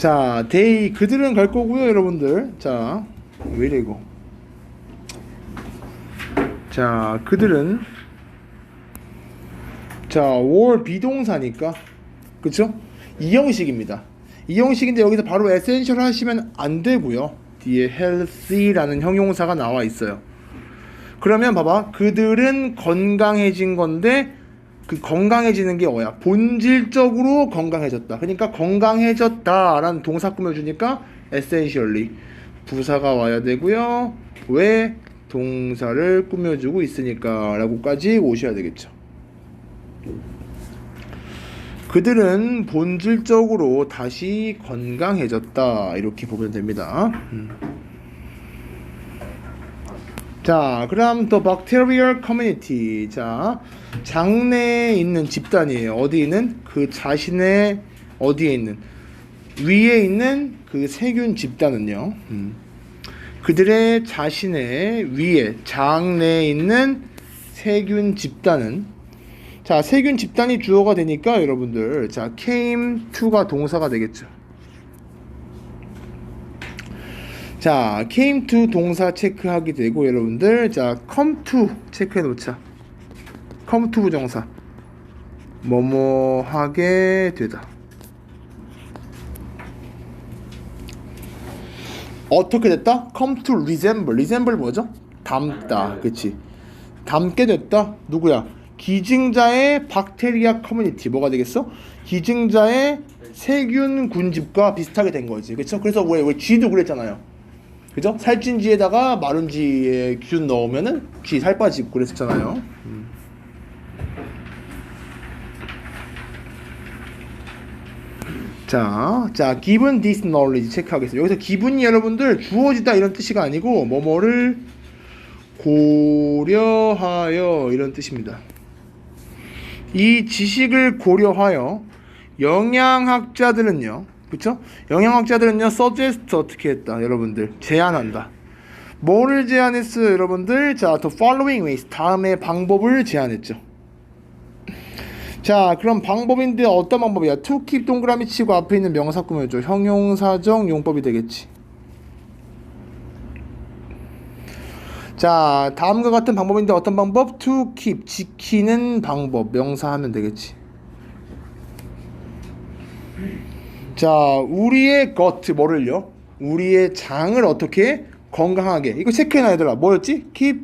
자, 데이 그들은 갈 거고요, 여러분들. 자, 왜 이래 이거? 자, 그들은 자, 월 비동사니까 그쵸? 이 형식입니다. 이 형식인데 여기서 바로 에센셜 하시면 안 되고요. 뒤에 healthy라는 형용사가 나와 있어요. 그러면 봐봐. 그들은 건강해진 건데 그 건강해지는 게 뭐야? 본질적으로 건강해졌다. 그러니까 건강해졌다라는 동사 꾸며주니까 essentially 부사가 와야 되고요. 왜 동사를 꾸며주고 있으니까 라고까지 오셔야 되겠죠. 그들은 본질적으로 다시 건강해졌다 이렇게 보면 됩니다. 음. 자, 그럼 또 bacterial community. 자, 장내에 있는 집단이에요. 어디 있는? 그 자신의 어디에 있는? 위에 있는 그 세균 집단은요. 음. 그들의 자신의 위에 장내에 있는 세균 집단은 자, 세균 집단이 주어가 되니까 여러분들 자, came to가 동사가 되겠죠. 자, came to 동사 체크하게 되고 여러분들 자, come to 체크해 놓자. come to 부정사. 뭐뭐 하게 되다. 어떻게 됐다? come to resemble. resemble 뭐죠? 닮다. 그치 닮게 됐다. 누구야? 기증자의 박테리아 커뮤니티 뭐가 되겠어? 기증자의 세균 군집과 비슷하게 된 거지. 그렇죠? 그래서 왜, 왜 쥐도 그랬잖아요. 그죠? 살찐 쥐에다가 마른 쥐에 균 넣으면은 쥐 살 빠지고 그랬었잖아요. 음. 자, 자, given this knowledge 체크하겠습니다. 여기서 기분이 여러분들 주어지다 이런 뜻이가 아니고 뭐뭐를 고려하여 이런 뜻입니다. 이 지식을 고려하여 영양학자들은요, 그쵸? 영양학자들은요, suggest 어떻게 했다, 여러분들 제안한다. 뭐를 제안했어요, 여러분들? 자, the following ways 다음의 방법을 제안했죠. 자, 그럼 방법인데 어떤 방법이야? keep 동그라미 치고 앞에 있는 명사 꾸며줘. 형용사적 용법이 되겠지. 자, 다음과 같은 방법인데 어떤 방법? to keep 지키는 방법 명사 하면 되겠지. 자, 우리의 것 뭐를요? 우리의 장을 어떻게 건강하게 이거 체크해놔 얘들아 뭐였지? keep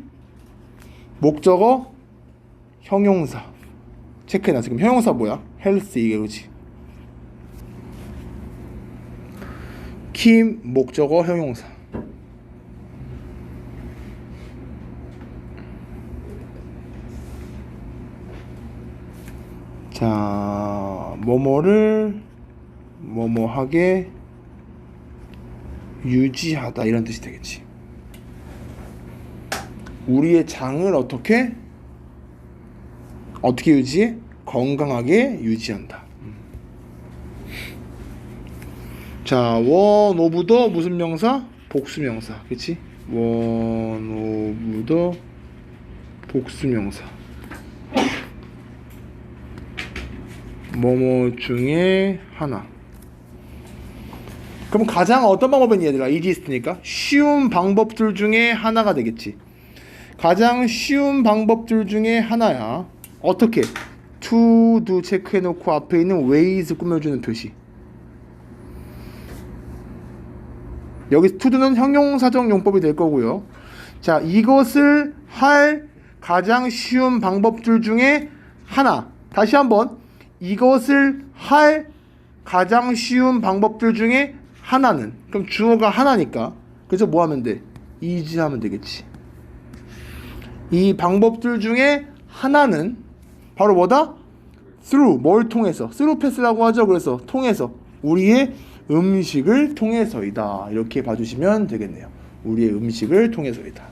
목적어 형용사 체크해놔 지금 형용사 뭐야? health 이게 그지 keep 목적어 형용사 자, 뭐뭐를 뭐뭐하게 유지하다 이런 뜻이 되겠지. 우리의 장을 어떻게 어떻게 유지해? 건강하게 유지한다. 자, 원 오브 더 무슨 명사? 복수 명사. 그렇지? 원 오브 더 복수 명사. 뭐뭐 중에 하나. 그럼 가장 어떤 방법이니 얘들아? 이지스트니까 쉬운 방법들 중에 하나가 되겠지. 가장 쉬운 방법들 중에 하나야. 어떻게? do 체크해 놓고 앞에 있는 ways 꾸며주는 표시. 여기 to do는 형용사적 용법이 될 거고요. 자, 이것을 할 가장 쉬운 방법들 중에 하나. 다시 한번 이것을 할 가장 쉬운 방법들 중에 하나는 그럼 주어가 하나니까 그래서 뭐 하면 돼? easy 하면 되겠지. 이 방법들 중에 하나는 바로 뭐다? through 뭘 통해서 through 패스라고 하죠. 그래서 통해서 우리의 음식을 통해서이다. 이렇게 봐주시면 되겠네요. 우리의 음식을 통해서이다.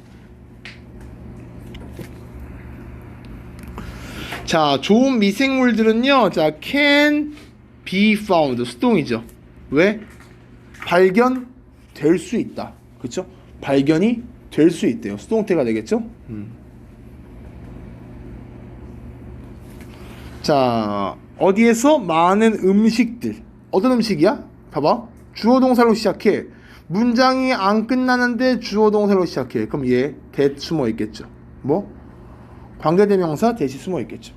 자, 좋은 미생물들은요. 자, can be found. 수동이죠. 왜? 발견될 수 있다. 그렇죠? 발견이 될 수 있대요. 수동태가 되겠죠? 음. 자, 어디에서 많은 음식들. 어떤 음식이야? 봐봐. 주어 동사로 시작해. 문장이 안 끝나는데 주어 동사로 시작해. 그럼 얘 대 숨어 있겠죠. 뭐? 관계대명사 대시 숨어 있겠죠.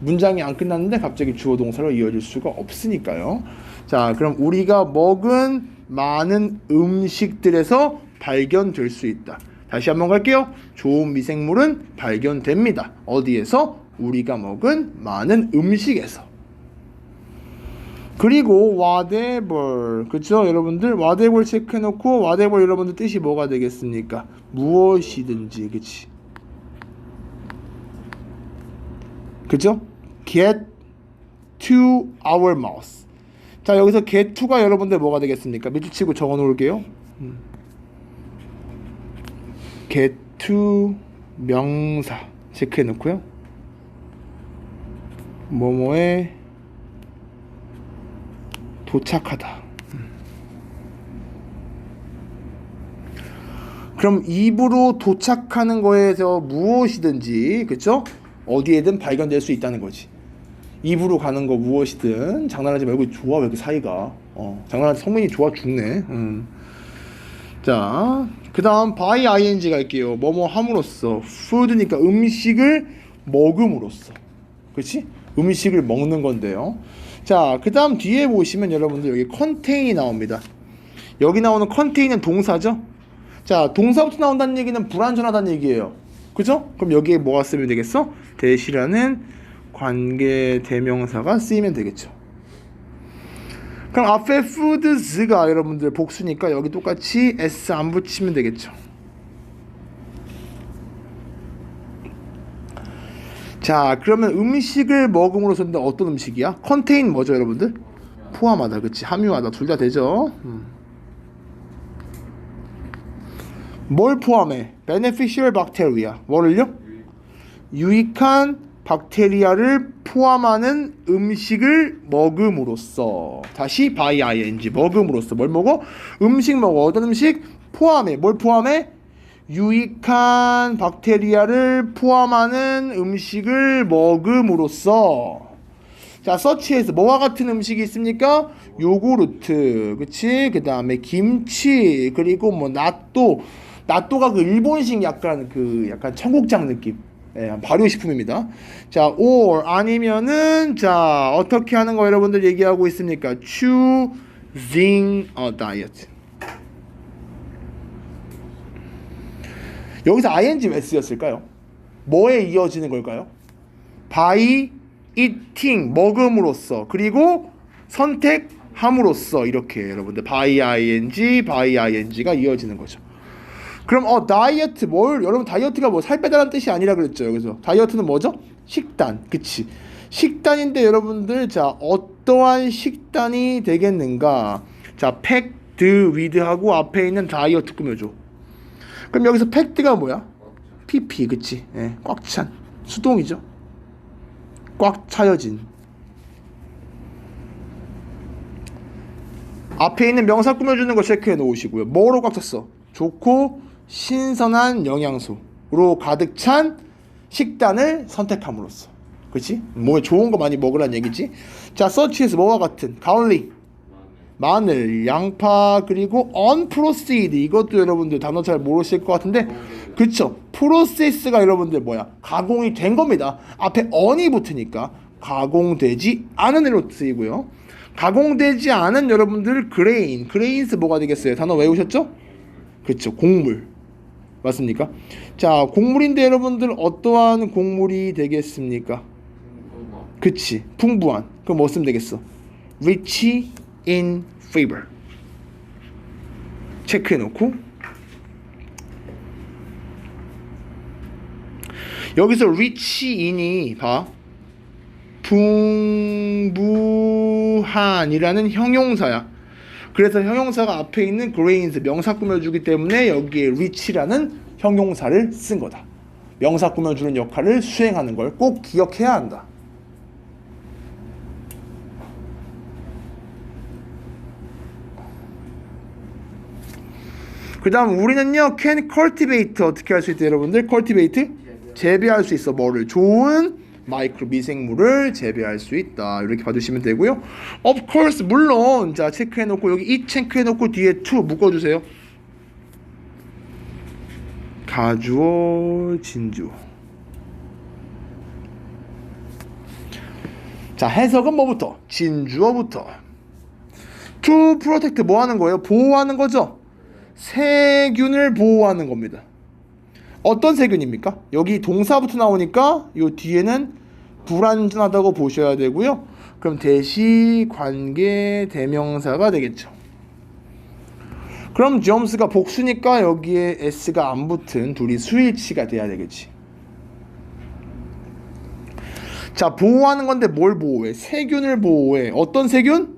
문장이 안 끝났는데 갑자기 주어 동사로 이어질 수가 없으니까요. 자, 그럼 우리가 먹은 많은 음식들에서 발견될 수 있다. 다시 한번 갈게요. 좋은 미생물은 발견됩니다. 어디에서? 우리가 먹은 많은 음식에서. 그리고 whatever 그쵸 여러분들 whatever 체크해놓고 whatever 여러분들 뜻이 뭐가 되겠습니까 무엇이든지 그치 그죠 get to our mouth 자 여기서 to가 여러분들 뭐가 되겠습니까 밑줄 치고 적어 놓을게요 음. to 명사 체크해 놓고요 뭐뭐에 도착하다. 그럼 입으로 도착하는 거에서 무엇이든지 그쵸? 어디에든 발견될 수 있다는 거지. 입으로 가는 거 무엇이든 장난하지 말고 좋아 왜 이렇게 사이가 어 장난하지 성민이 좋아 죽네. 음. 자, 그 다음 by ing 갈게요. 뭐뭐 함으로써 food니까 음식을 먹음으로써 그렇지? 음식을 먹는 건데요. 자, 그 다음 뒤에 보시면 여러분들 여기 컨테인이 나옵니다. 여기 나오는 컨테인은 동사죠? 자, 동사부터 나온다는 얘기는 불완전하다는 얘기예요. 그죠? 그럼 여기에 뭐가 쓰면 되겠어? 대시라는 관계 대명사가 쓰이면 되겠죠. 그럼 앞에 foods가 여러분들 복수니까 여기 똑같이 s 안 붙이면 되겠죠. 자, 그러면 음식을 먹음으로써 어떤 음식이야? 컨테인 뭐죠, 여러분들? 포함하다, 그치? 함유하다, 둘 다 되죠. 음. 뭘 포함해? beneficial bacteria. 뭐를요? 유익한 박테리아를 포함하는 음식을 먹음으로써 다시 by ing 먹음으로써 뭘 먹어? 음식 먹어 어떤 음식? 포함해 뭘 포함해? 유익한 박테리아를 포함하는 음식을 먹음으로써 자 서치에서 뭐와 같은 음식이 있습니까? 요구르트 그치 그 다음에 김치 그리고 뭐 나또 나또가 그 일본식 약간 그 약간 청국장 느낌 예, 발효식품입니다. 자, or 아니면은 자 어떻게 하는 거 여러분들 얘기하고 있습니까? choosing a diet. 여기서 ing 왜 쓰였을까요? 뭐에 이어지는 걸까요? by eating 먹음으로써 그리고 선택함으로써 이렇게 여러분들 by ing, by ing가 이어지는 거죠. 그럼 어 다이어트 뭘 여러분 다이어트가 뭐 살 빼다라는 뜻이 아니라 그랬죠. 그래서 다이어트는 뭐죠? 식단, 그치? 식단인데 여러분들 자 어떠한 식단이 되겠는가? 자 팩드 위드하고 앞에 있는 다이어트 꾸며줘. 그럼 여기서 팩드가 뭐야? PP, 그치? 예, 꽉찬 수동이죠. 꽉 차여진. 앞에 있는 명사 꾸며주는 거 체크해 놓으시고요. 뭐로 꽉 찼어? 좋고 신선한 영양소로 가득 찬 식단을 선택함으로써. 그렇지? 몸에 좋은 거 많이 먹으란 얘기지. 자, 서치에서 뭐와 같은 가올리, 마늘, 양파 그리고 unprocessed 이것도 여러분들 단어 잘 모르실 것 같은데 그쵸? 프로세스가 여러분들 뭐야? 가공이 된 겁니다. 앞에 on이 붙으니까 가공되지 않은 애로 쓰이고요. 가공되지 않은 여러분들 그레인, 그레인스 뭐가 되겠어요? 단어 외우셨죠? 그쵸? 곡물. 맞습니까? 자, 곡물인데 여러분들 어떠한 곡물이 되겠습니까? 그치, 풍부한. 그럼 뭐 쓰면 되겠어? rich in fiber. 체크해놓고 여기서 rich in이 봐 풍부한이라는 형용사야. 그래서 형용사가 앞에 있는 grains 명사 꾸며주기 때문에 여기에 rich라는 형용사를 쓴 거다. 명사 꾸며주는 역할을 수행하는 걸 꼭 기억해야 한다. 그 다음 우리는요 can cultivate 어떻게 할 수 있대 여러분들? cultivate? 재배할 수 있어. 뭐를? 좋은 마이크로 미생물을 재배할 수 있다. 이렇게 봐주시면 되고요. Of course 물론 자 체크해놓고 여기 이 체크해놓고 뒤에 to 묶어주세요. 가주어 진주어. 자 해석은 뭐부터? 진주어부터. To protect 뭐 하는 거예요? 보호하는 거죠. 세균을 보호하는 겁니다. 어떤 세균입니까? 여기 동사부터 나오니까 요 뒤에는 불완전하다고 보셔야 되고요. 그럼 대시 관계 대명사가 되겠죠. 그럼 점스가 복수니까 여기에 s가 안 붙은 둘이 수일치가 돼야 되겠지. 자, 보호하는 건데 뭘 보호해? 세균을 보호해. 어떤 세균?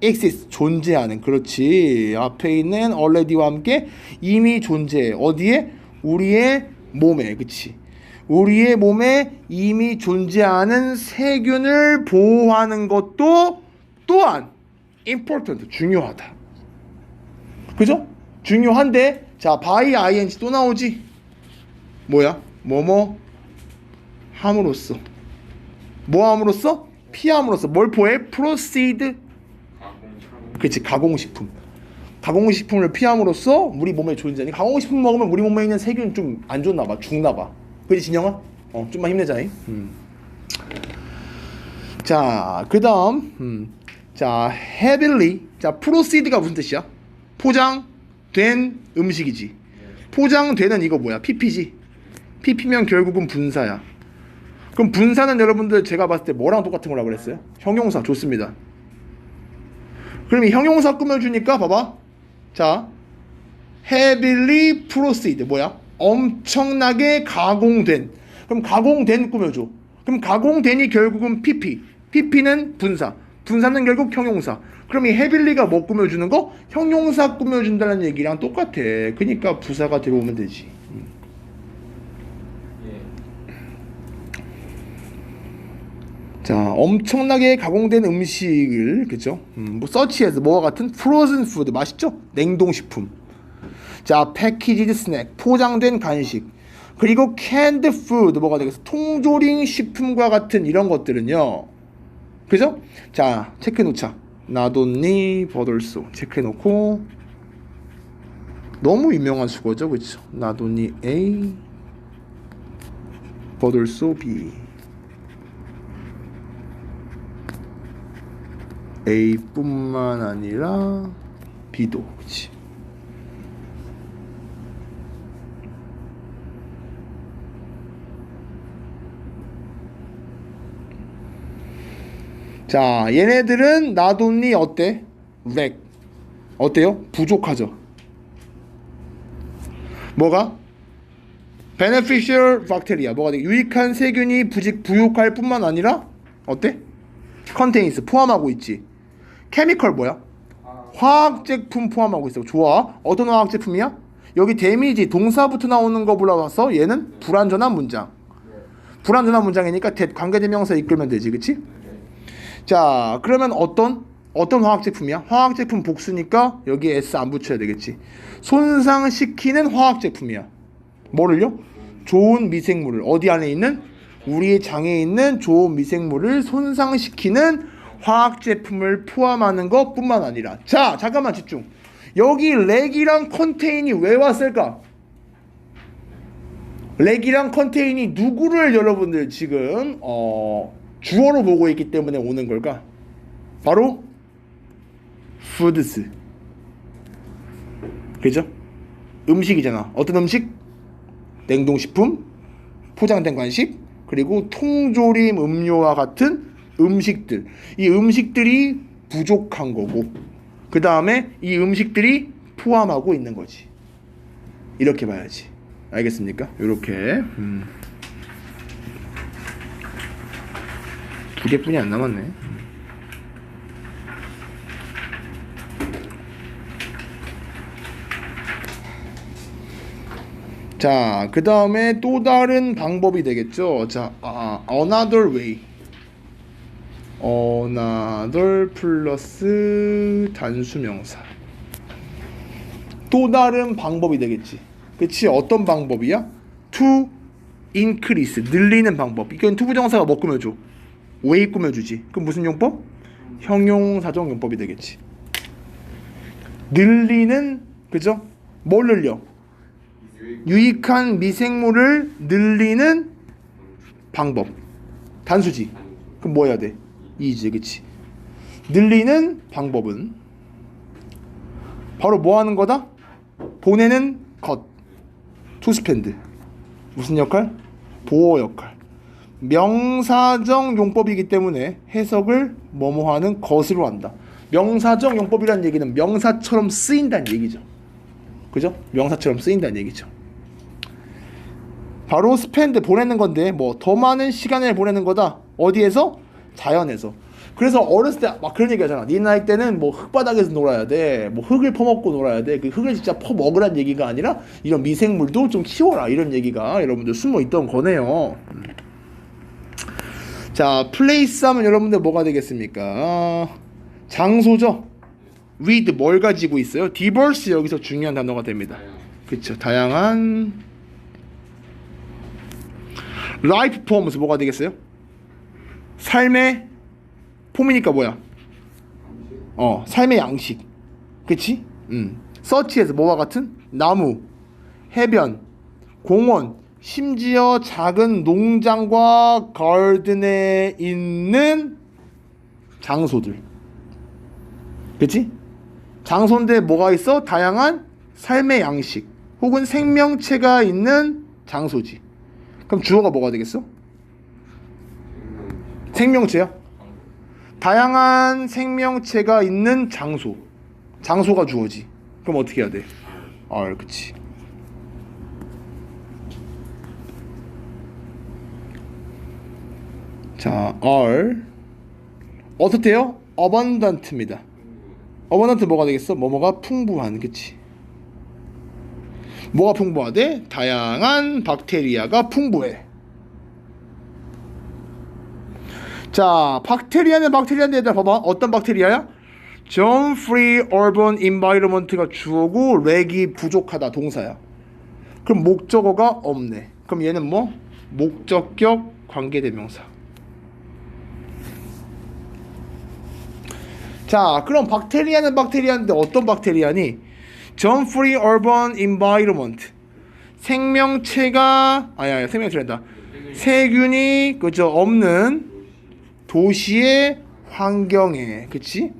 exist 존재하는 그렇지 앞에 있는 already와 함께 이미 존재해 어디에 우리의 몸에 그치? 우리의 몸에 이미 존재하는 세균을 보호하는 것도 또한 important 중요하다. 그죠? 중요한데 자 by ing 또 나오지? 뭐야? 뭐뭐? 함으로써. 뭐 함으로써? 피함으로써. 뭘 포해? proceed 그렇지 가공식품 가공식품을 피함으로써 우리 몸에 존재하니 가공식품 먹으면 우리 몸에 있는 세균 좀 안 좋나 봐. 죽나 봐. 그렇지 진영아? 어 좀만 힘내자 잉. 음. 자 그 다음 음. 자 heavily 자 proceed가 무슨 뜻이야? 포장된 음식이지. 포장되는 이거 뭐야? pp지 pp면 결국은 분사야. 그럼 분사는 여러분들 제가 봤을 때 뭐랑 똑같은 거라고 그랬어요? 형용사. 좋습니다. 그럼 이 형용사 꾸며주니까 봐봐. 자, heavily proceed 뭐야? 엄청나게 가공된. 그럼 가공된 꾸며줘. 그럼 가공된이 결국은 pp. pp는 분사. 분사는 결국 형용사. 그럼 이 heavily가 뭐 꾸며주는 거? 형용사 꾸며준다는 얘기랑 똑같아. 그러니까 부사가 들어오면 되지. 자, 엄청나게 가공된 음식을 그죠? 음, 뭐 서치해서 뭐와 같은 frozen food 맛있죠? 냉동식품. 자, 패키지드 스낵 포장된 간식. 그리고 canned food 뭐가 되겠어? 통조림 식품과 같은 이런 것들은요. 그죠? 자, 체크해 놓자. 나돈니 버들소 체크해 놓고 너무 유명한 수거죠. 그렇죠? 나돈니 A 버들소 B A뿐만 아니라 B도 그렇지. 자, 얘네들은 나돈니 어때? 렉. 어때요? 부족하죠. 뭐가? beneficial bacteria. 뭐가 돼? 유익한 세균이 부직 부족할 뿐만 아니라 어때? 컨테인스 포함하고 있지. 케미컬 뭐야? 화학 제품 포함하고 있어. 좋아. 어떤 화학 제품이야? 여기 데미지 동사부터 나오는 거 불러와서 얘는 불완전한 문장. 불완전한 문장이니까 대 관계대명사 이끌면 되지, 그치? 자, 그러면 어떤 어떤 화학 제품이야? 화학 제품 복수니까 여기 s 안 붙여야 되겠지. 손상시키는 화학 제품이야. 뭐를요? 좋은 미생물을 어디 안에 있는 우리의 장에 있는 좋은 미생물을 손상시키는 화학 제품을 포함하는 것뿐만 아니라 자 잠깐만 집중 여기 렉이랑 컨테인이 왜 왔을까? 렉이랑 컨테인이 누구를 여러분들 지금 어, 주어로 보고 있기 때문에 오는 걸까? 바로 푸드스 그죠? 음식이잖아 어떤 음식? 냉동식품 포장된 간식 그리고 통조림 음료와 같은 음식들 이 음식들이 부족한 거고 그 다음에 이 음식들이 포함하고 있는 거지 이렇게 봐야지 알겠습니까? 이렇게 음. 두 개뿐이 안 남았네 자, 그 다음에 또 다른 방법이 되겠죠. 자, 아, another way. Another 플러스 단수명사. 또 다른 방법이 되겠지. 그치? 어떤 방법이야? to increase 늘리는 방법. 이건 투부정사가 뭐 꾸며줘? 왜 꾸며주지? 그럼 무슨 용법? 형용사적 용법이 되겠지. 늘리는 그죠? 뭘 늘려? 유익한 미생물을 늘리는 방법. 단수지. 그럼 뭐 해야 돼? 이지, 그치? 늘리는 방법은 바로 뭐 하는 거다? 보내는 것. 투스펜드. 무슨 역할? 보호 역할. 명사적 용법이기 때문에 해석을 뭐뭐 하는 것으로 한다. 명사적 용법이라는 얘기는 명사처럼 쓰인다는 얘기죠. 그죠? 명사처럼 쓰인다는 얘기죠. 바로 스펜드 보내는 건데 뭐 더 많은 시간을 보내는 거다. 어디에서? 자연에서. 그래서 어렸을 때 막 그런 얘기 하잖아. 네 나이 때는 뭐 흙바닥에서 놀아야 돼. 뭐 흙을 퍼먹고 놀아야 돼. 그 흙을 진짜 퍼먹으란 얘기가 아니라 이런 미생물도 좀 키워라. 이런 얘기가 여러분들 숨어 있던 거네요. 자, 플레이스 하면 여러분들 뭐가 되겠습니까? 장소죠. read 뭘 가지고 있어요? diverse 여기서 중요한 단어가 됩니다. 그쵸. 다양한 life forms 뭐가 되겠어요? 삶의 폼이니까 뭐야? 어, 삶의 양식. 그치? 음. 서치에서 뭐와 같은? 나무, 해변, 공원, 심지어 작은 농장과 가든에 있는 장소들. 그치? 장소인데 뭐가 있어? 다양한 삶의 양식 혹은 생명체가 있는 장소지. 그럼 주어가 뭐가 되겠어? 생명체야? 다양한 생명체가 있는 장소. 장소가 주어지. 그럼 어떻게 해야 돼? 아, 그치. 자, are 어떻대요? abundant입니다. abundant 뭐가 되겠어? 뭐뭐가 풍부한, 그치? 뭐가 풍부하대? 다양한 박테리아가 풍부해. 자, 박테리아는 박테리아인데 얘들아 봐봐. 어떤 박테리아야? Germ free urban environment가 주어고 렉이 부족하다 동사야. 그럼 목적어가 없네. 그럼 얘는 뭐? 목적격 관계대명사. 자, 그럼 박테리아는 박테리아인데 어떤 박테리아니? Germ free urban. 생명체가 아야 생명체란다. 세균이 그죠 없는 도시의 환경에 그치?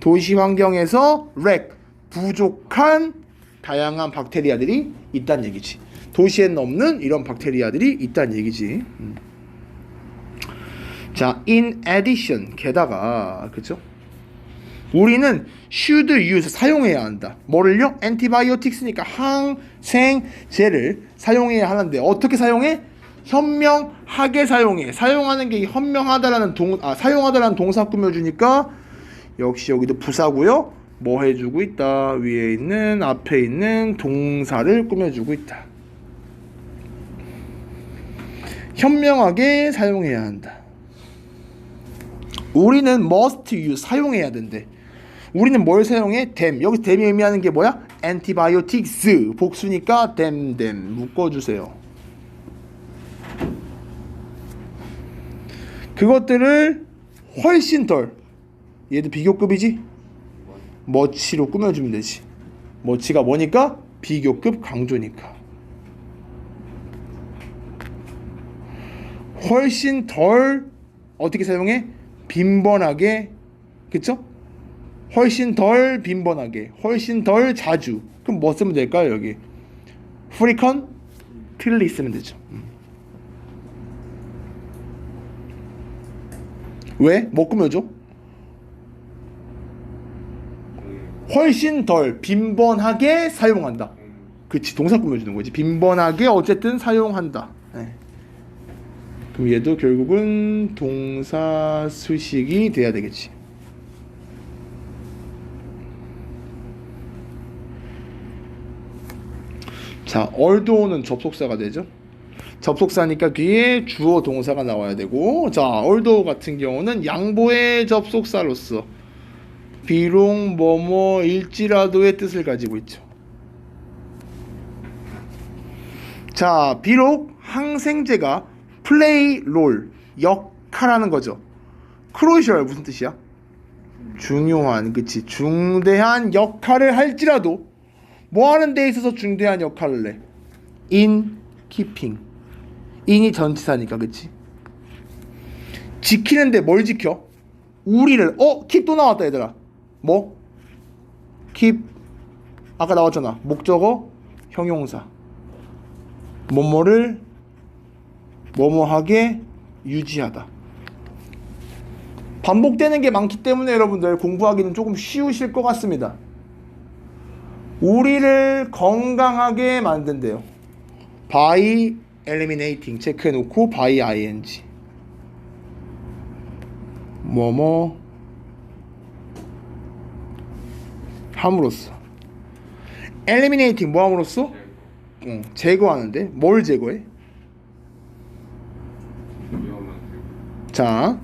도시 환경에서 렉 부족한 다양한 박테리아들이 있다는 얘기지. 도시에는 없는 이런 박테리아들이 있다는 얘기지. 음. 자, in addition 게다가 그죠? 우리는 should use 사용해야 한다. 뭐를요? antibiotics니까 항생제를 사용해야 하는데 어떻게 사용해? 현명하게 사용해. 사용하는 게 현명하다라는 동 아, 사용하다라는 동사 꾸며주니까 역시 여기도 부사고요. 뭐 해주고 있다. 위에 있는 앞에 있는 동사를 꾸며주고 있다. 현명하게 사용해야 한다. 우리는 must use 사용해야 된대. 우리는 뭘 사용해? them. 여기 them이 의미하는 게 뭐야? antibiotics. 복수니까 them, them. 묶어 주세요. 그것들을 훨씬 덜. 얘도 비교급이지? 머치로 꾸며주면 되지. 머치가 뭐니까? 비교급 강조니까. 훨씬 덜 어떻게 사용해? 빈번하게. 그쵸? 훨씬 덜 빈번하게. 훨씬 덜 자주. 그럼 뭐 쓰면 될까요 여기? 프리컨 틀리 쓰면 되죠 왜? 뭐 꾸며줘? 훨씬 덜 빈번하게 사용한다. 그치 동사 꾸며주는 거지. 빈번하게 어쨌든 사용한다. 네. 그럼 얘도 결국은 동사 수식이 돼야 되겠지. 자, 얼도는 접속사가 되죠. 접속사니까 뒤에 주어 동사가 나와야 되고 자 얼도 같은 경우는 양보의 접속사로서 비록 뭐뭐일지라도의 뜻을 가지고 있죠 자 비록 항생제가 플레이 롤 역할하는 거죠. 크로셜 무슨 뜻이야? 중요한 그치 중대한 역할을 할지라도 뭐 하는 데 있어서 중대한 역할을 해? in keeping in이 전치사니까 그치? 지키는데 뭘 지켜? 우리를. 어? keep 또 나왔다 얘들아. 뭐? keep 아까 나왔잖아. 목적어 형용사. 뭐뭐를 뭐뭐하게 유지하다. 반복되는 게 많기 때문에 여러분들 공부하기는 조금 쉬우실 것 같습니다. 우리를 건강하게 만든대요. by eliminating 체크해 놓고 by ing. 뭐뭐 함으로써. eliminating 뭐 함으로써? 응, 제거하는데. 뭘 제거해? 자,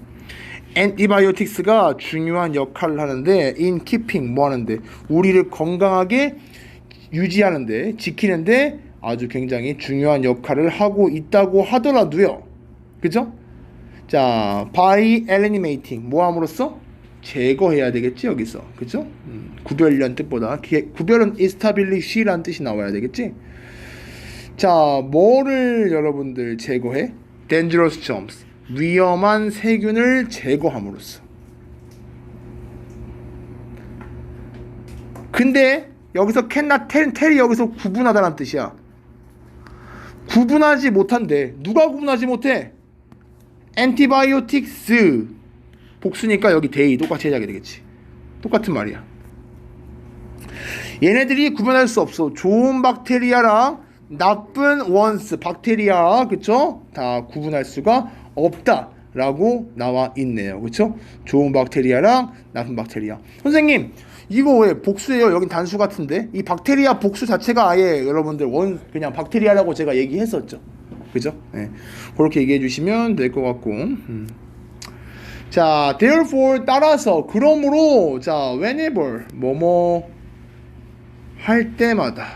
엔티바이오틱스가 중요한 역할을 하는데 in keeping 뭐 하는데? 우리를 건강하게 유지하는데 지키는데 아주 굉장히 중요한 역할을 하고 있다고 하더라도요. 그죠? 자, by eliminating 뭐 함으로써 제거해야 되겠지 여기서 그죠? 음, 구별이란 뜻보다 기, 구별은 establish란 뜻이 나와야 되겠지? 자, 뭐를 여러분들 제거해? dangerous germs 위험한 세균을 제거함으로써. 근데 여기서 캔나 텔 텔이 여기서 구분하다는 뜻이야. 구분하지 못한데 누가 구분하지 못해? antibiotics 복수니까 여기 데이 똑같이 해야 되겠지. 똑같은 말이야. 얘네들이 구분할 수 없어. 좋은 박테리아랑 나쁜 원스 박테리아 그쵸? 다 구분할 수가 없다 라고 나와 있네요. 그쵸? 좋은 박테리아랑 나쁜 박테리아. 선생님 이거 왜 복수예요? 여긴 단수 같은데 이 박테리아 복수 자체가 아예 여러분들 원 그냥 박테리아라고 제가 얘기했었죠. 그죠? 네. 그렇게 얘기해 주시면 될 것 같고. 음. 자, therefore 따라서 그러므로 자, whenever 뭐뭐 할 때마다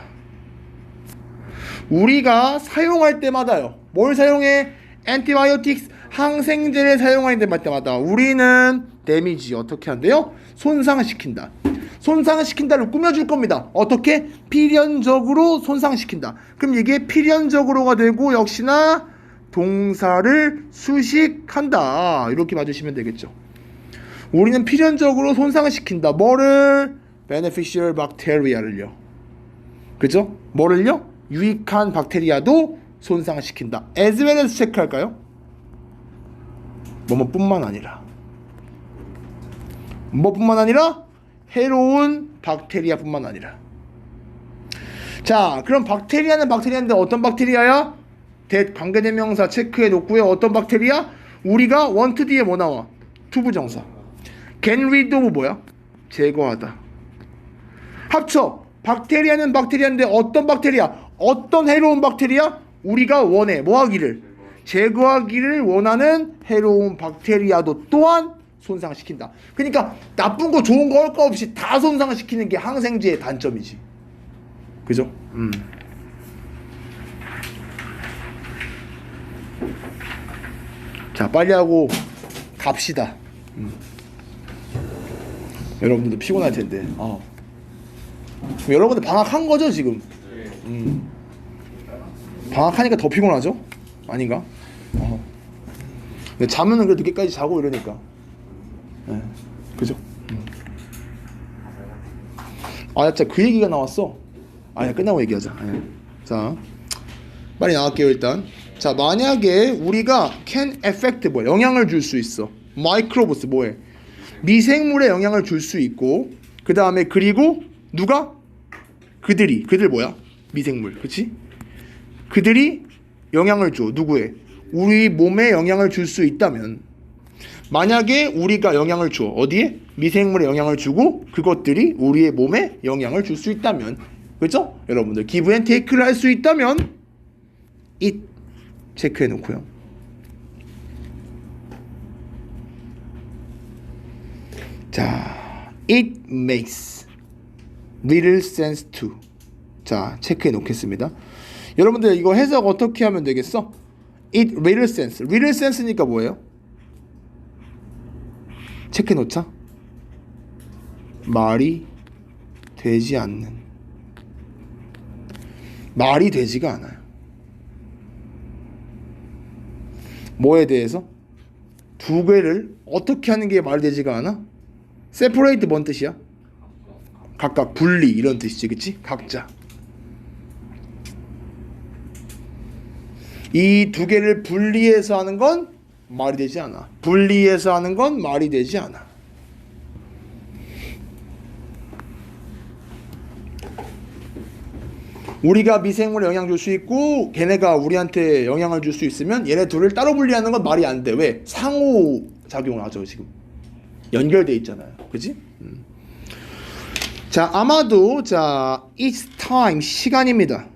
우리가 사용할 때마다요. 뭘 사용해? antibiotics 항생제를 사용할 때마다 우리는 데미지 어떻게 한대요? 손상시킨다. 손상시킨다를 꾸며줄 겁니다. 어떻게? 필연적으로 손상시킨다. 그럼 이게 필연적으로가 되고 역시나 동사를 수식한다. 이렇게 봐주시면 되겠죠. 우리는 필연적으로 손상시킨다. 뭐를? beneficial bacteria를요. 그죠? 뭐를요? 유익한 박테리아도 손상시킨다. as well as 체크할까요? 뭐뭐뿐만 아니라 뭐뿐만 아니라 해로운 박테리아뿐만 아니라 자 그럼 박테리아는 박테리아인데 어떤 박테리아야? 대 관계대명사 체크해 놓고요 어떤 박테리아? 우리가 want 뒤에 뭐 나와? 투부정사 get rid 뭐야? 제거하다 합쳐 박테리아는 박테리아인데 어떤 박테리아? 어떤 해로운 박테리아? 우리가 원해 뭐 하기를? 제거하기를 원하는 해로운 박테리아도 또한 손상시킨다. 그러니까 나쁜 거 좋은 거 할 거 없이 다 손상시키는 게 항생제의 단점이지. 그죠? 음. 자, 빨리 하고 갑시다. 음. 여러분들도 피곤할 텐데. 어. 여러분들 방학한 거죠, 지금? 음. 방학하니까 더 피곤하죠? 아닌가? 어. 근데 잠은 그래도 늦게까지 자고 이러니까. 예. 그죠? 음. 아, 진짜 그 얘기가 나왔어. 아니, 끝나고 얘기하자. 예. 자, 빨리 나갈게요, 일단. 자, 만약에 우리가 can affect 뭐 영향을 줄 수 있어. microbes 뭐해? 미생물에 영향을 줄 수 있고, 그 다음에 그리고 누가? 그들이 그들 뭐야? 미생물, 그렇지? 그들이 영향을 줘. 누구에? 우리 몸에 영향을 줄 수 있다면 만약에 우리가 영향을 줘. 어디에? 미생물에 영향을 주고 그것들이 우리의 몸에 영향을 줄 수 있다면 그렇죠? 여러분들 기브 앤 테이크를 할 수 있다면 it 체크해 놓고요. 자, it makes little sense to 자, 체크해 놓겠습니다. 여러분들 이거 해석 어떻게 하면 되겠어? It little sense. little sense니까 뭐예요? 체크 놓자. 말이 되지 않는. 말이 되지가 않아요. 뭐에 대해서? 두 개를 어떻게 하는 게 말이 되지가 않아? separate 뭔 뜻이야? 각각 분리 이런 뜻이지, 그치? 각자. 이 두 개를 분리해서 하는 건 말이 되지 않아. 분리해서 하는 건 말이 되지 않아. 우리가 미생물에 영향 줄 수 있고 걔네가 우리한테 영향을 줄 수 있으면 얘네 둘을 따로 분리하는 건 말이 안 돼. 왜? 상호 작용을 하죠 지금. 연결돼 있잖아요. 그지? 음. 자 아마도 자 it's time 시간입니다.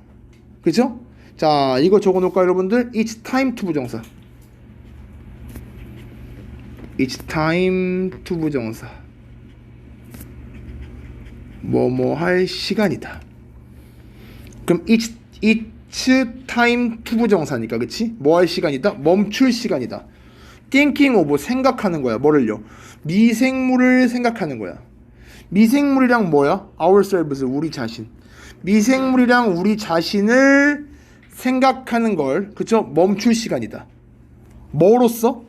그죠? 자 이거 적어놓을까 여러분들? It's time to 부정사. It's time to 부정사. 뭐 뭐 할 시간이다. 그럼 it's, it's time to 부정사니까 그치? 뭐 할 시간이다? 멈출 시간이다. thinking of 생각하는 거야. 뭐를요? 미생물을 생각하는 거야. 미생물이랑 뭐야? ourselves 우리 자신. 미생물이랑 우리 자신을 생각하는 걸 그쵸? 멈출 시간이다. 뭐로써?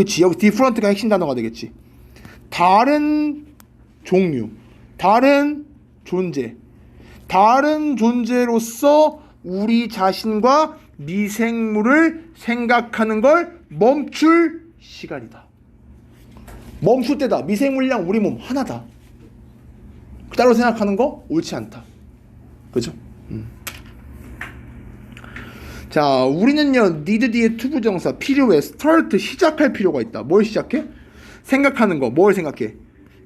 그치 여기 different가 핵심 단어가 되겠지. 다른 종류, 다른 존재, 다른 존재로서 우리 자신과 미생물을 생각하는 걸 멈출 시간이다. 멈출 때다. 미생물이랑 우리 몸 하나다. 따로 생각하는 거 옳지 않다. 그죠? 음. 자, 우리는요, need 뒤에 투부정사 필요해. start 시작할 필요가 있다. 뭘 시작해? 생각하는 거. 뭘 생각해?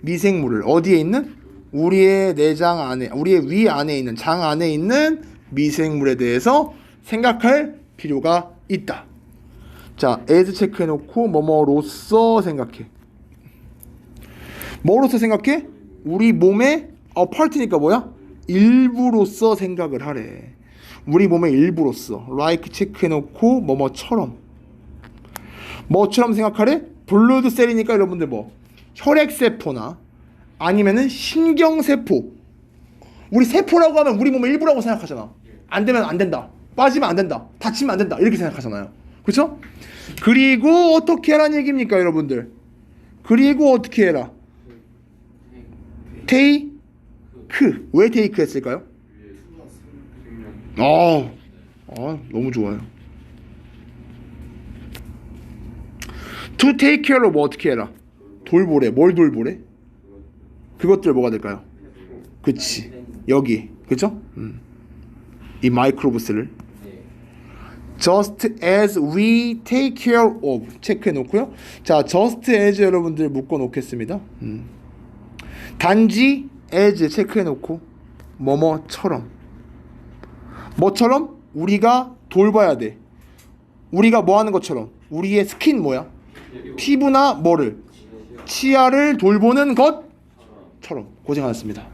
미생물을 어디에 있는? 우리의 내장 안에, 우리의 위 안에 있는 장 안에 있는 미생물에 대해서 생각할 필요가 있다. 자, as 체크해 놓고 뭐뭐로서 생각해. 뭐로서 생각해? 우리 몸의 어 파트니까 뭐야? 일부로서 생각을 하래. 우리 몸의 일부로서 like 체크해 놓고 뭐뭐처럼 뭐처럼 생각하래? 블루드 셀이니까 여러분들 뭐 혈액 세포나 아니면은 신경 세포. 우리 세포라고 하면 우리 몸의 일부라고 생각하잖아. 안 되면 안 된다. 빠지면 안 된다. 다치면 안 된다. 이렇게 생각하잖아요. 그렇죠? 그리고 어떻게 하라는 얘기입니까, 여러분들? 그리고 어떻게 해라? 테이크. 왜 테이크 했을까요? 아, 아 너무 좋아요. To take care of 어떻게 해라? 돌보래. 뭘 돌보래? 그것들 뭐가 될까요? 그치. 여기. 그죠? 음. 이 마이크로브스를. Just as we take care of 체크해 놓고요. 자, just as 여러분들 묶어 놓겠습니다. 음. 단지 as 체크해 놓고 뭐뭐처럼 뭐처럼 우리가 돌봐야 돼. 우리가 뭐 하는 것처럼 우리의 스킨 뭐야? 피부나 뭐를 치아를 돌보는 것처럼 고생하셨습니다.